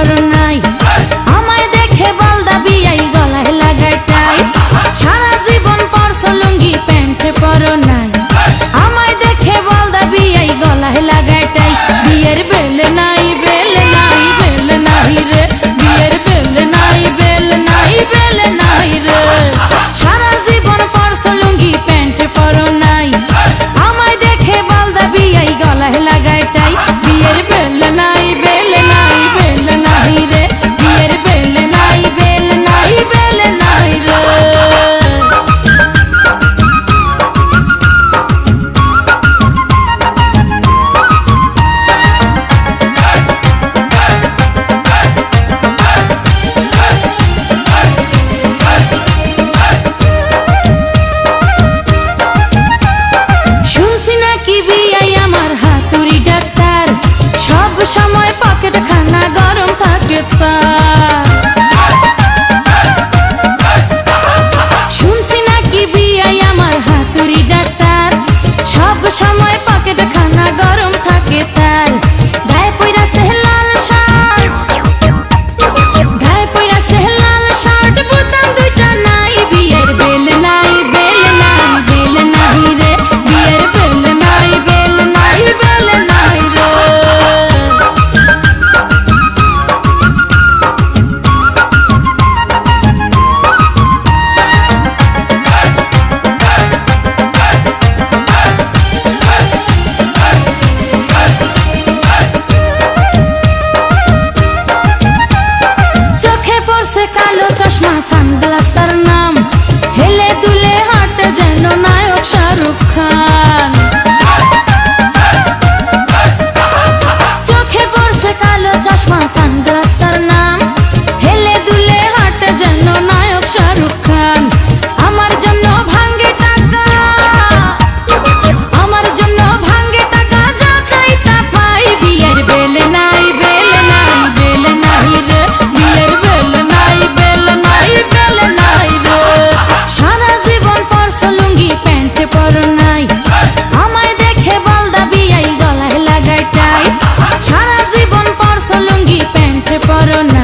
ঘর নাই। আমায় দেখে বলদা বিয়াই গলায় লাগাই টাই সারা জীবন পরশ লুঙ্গি প্যান্ট পর নাই। আমায় দেখে বলদা বিয়াই গলায় লাগাই টাই বিয়ের বেলে নাই। সময় পকেট খা পারো না।